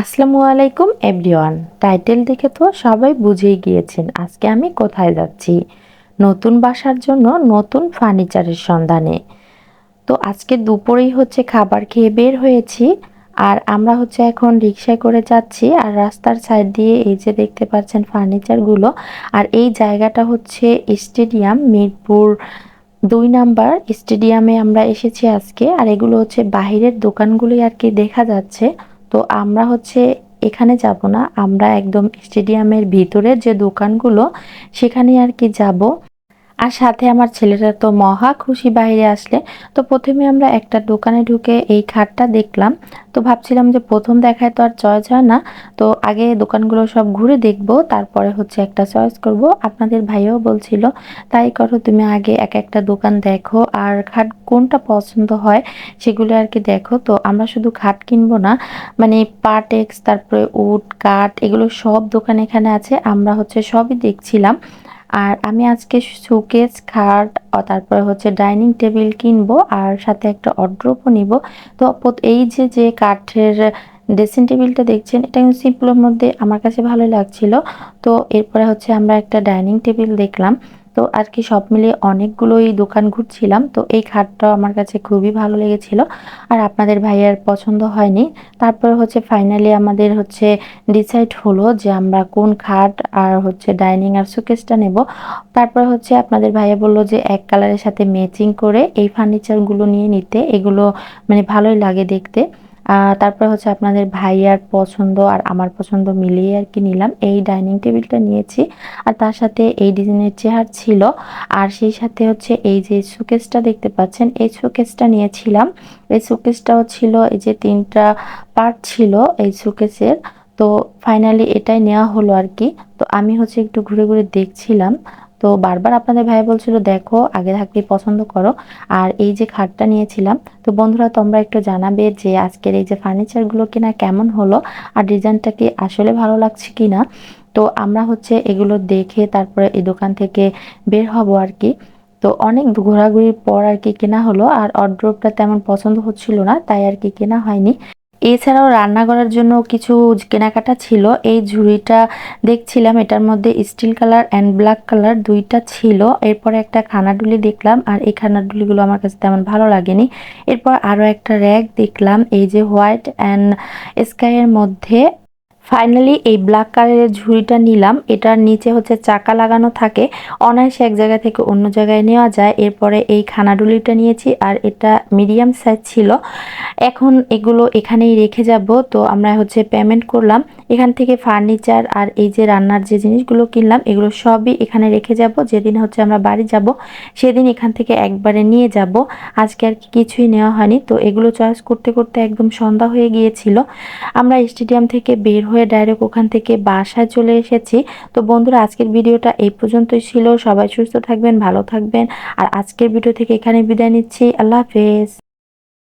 আসসালামু আলাইকুম, everyone. Title দেখে তো সবাই বুঝেই গিয়েছেন আজকে আমি কোথায় যাচ্ছি। নতুন বাসার জন্য নতুন ফার্নিচারের সন্ধানে। তো আজকে দুপুরেই হচ্ছে খাবার খেয়ে বের হয়েছি আর আমরা হচ্ছে এখন রিক্সায় করে যাচ্ছি আর রাস্তার সাইড দিয়ে এই যে দেখতে পাচ্ছেন ফার্নিচারগুলো আর এই জায়গাটা হচ্ছে স্টেডিয়াম মিরপুর দুই নাম্বার স্টেডিয়ামে আমরা এসেছি আজকে আর এগুলো হচ্ছে বাহিরের দোকানগুলোই আর কি দেখা যাচ্ছে। তো আমরা হচ্ছে এখানে যাব না, আমরা একদম স্টেডিয়ামের ভিতরে যে দোকানগুলো সেখানে আর কি যাব। আর সাথে আমার ছেলেটা তো মহা খুশি বাইরে আসলে। তো প্রথমে আমরা একটা দোকানে ঢুকে এই খাটটা দেখলাম। তো ভাবছিলাম যে প্রথম দেখায় তো আর চয়েস হয় না। তো আগে দোকানগুলো সব ঘুরে দেখব, তারপরে হচ্ছে একটা চয়েস করব। আপনাদের ভাইও বলছিল, তাই করো, তুমি আগে এক একটা দোকান দেখো। আর খাট কোনটা পছন্দ হয় সেগুলো আর কি দেখো। তো আমরা শুধু খাট কিনবো না মানে পাটেক্স তারপরে উড কাঠ, এগুলো সব দোকান এখানে আছে। আমরা হচ্ছে সবই দেখছিলাম। আর আমি আজকে শোকেস, খাট তারপরে হচ্ছে ডাইনিং টেবিল কিনবো আর সাথে একটা অড্রপও নিব। তো এই যে যে কাঠের ড্রেসিং টেবিলটা দেখছেন, এটা কিন্তু সিম্পলের মধ্যে আমার কাছে ভালো লাগছিল। তো এরপরে হচ্ছে আমরা একটা ডাইনিং টেবিল দেখলাম। তো আর কি সব মিলিয়ে অনেকগুলোই দোকান ঘুরছিলাম। তো এই খাটটাও আমার কাছে খুবই ভালো লেগেছিল। আর আপনাদের ভাইয়ার পছন্দ হয়নি। তারপরে হচ্ছে ফাইনালি আমাদের হচ্ছে ডিসাইড হলো যে আমরা কোন খাট আর হচ্ছে ডাইনিং আর সুকেসটা নেব। তারপর হচ্ছে আপনাদের ভাইয়া বলল যে এক কালারের সাথে ম্যাচিং করে এই ফার্নিচারগুলো নিয়ে নিতে। এগুলো মানে ভালোই লাগে দেখতে। তারপর হচ্ছে আপনাদের ভাইয়ার পছন্দ আর আমার পছন্দ মিলিয়ে আর কি নিলাম। এই ডাইনিং টেবিলটা নিয়েছি আর তার সাথে এই ডিজাইনের চেয়ার ছিল। আর সেই সাথে হচ্ছে এই যে সুকেসটা দেখতে পাচ্ছেন, এই সুকেসটা নিয়েছিলাম। এই সুকেসটাও ছিল, এই যে তিনটা পার্ট ছিল এই সুকেসের তো ফাইনালি এটাই নেওয়া হলো আর কি। তো আমি হচ্ছে একটু ঘুরে ঘুরে দেখছিলাম। তো বারবার আপনাদের ভাই বলছিল, দেখো, আগে থাকতে পছন্দ করো। আর এই যে খাটটা নিয়েছিলাম, তো বন্ধুরা, তোমরা একটু জানাবে যে আজকের এই যে ফার্নিচারগুলো কিনা কেমন হলো আর ডিজাইনটা কি আসলে ভালো লাগছে কি না তো আমরা হচ্ছে এগুলো দেখে তারপরে এই দোকান থেকে বের হব আর কি। তো অনেক ঘোরাঘুরির পর আর কি কেনা হলো, আর অড্রপটা তেমন পছন্দ হচ্ছিল না, তাই আর কি কেনা হয়নি। এছাড়াও রান্না করার জন্য কিছু কেনাকাটা ছিল। এই ঝুড়িটা দেখছিলাম, এটার মধ্যে steel colour and black colour দুইটা ছিল। এরপরে একটা খানাডুলি দেখলাম আর এই খানাডুলিগুলো আমার কাছে তেমন ভালো লাগেনি। এরপর আরও একটা র্যাক দেখলাম, এই যে হোয়াইট অ্যান্ড স্কাইয়ের মধ্যে ফাইনালি এই ব্ল্যাক কালারের ঝুড়িটা নিলাম। এটার নিচে হচ্ছে চাকা লাগানো থাকে। অনায়াসে এক জায়গা থেকে অন্য জায়গায় নেওয়া যায়। এরপরে এই খানাডুলিটা নিয়েছি আর এটা মিডিয়াম সাইজ ছিল। এখন এগুলো এখানেই রেখে যাব। তো আমরা হচ্ছে পেমেন্ট করলাম। এখান থেকে ফার্নিচার আর এই যে রান্নার যে জিনিসগুলো কিনলাম, এগুলো সবই এখানে রেখে যাব। যেদিন হচ্ছে আমরা বাড়ি যাব, সেদিন এখান থেকে একবারে নিয়ে যাব। আজকে আর কিছুই নেওয়া হয়নি। তো এগুলো চয়েস করতে করতে একদম সন্ধ্যা হয়ে গিয়েছিল। আমরা স্টেডিয়াম থেকে বের হয়ে ডাইরেক্ট ওখান থেকে বাসায় চলে এসেছি। তো বন্ধুরা, আজকের ভিডিওটা এই পর্যন্তই ছিল। সবাই সুস্থ থাকবেন, ভালো থাকবেন। আর আজকের ভিডিও থেকে এখানে বিদায় নিচ্ছি। আল্লাহ হাফেজ।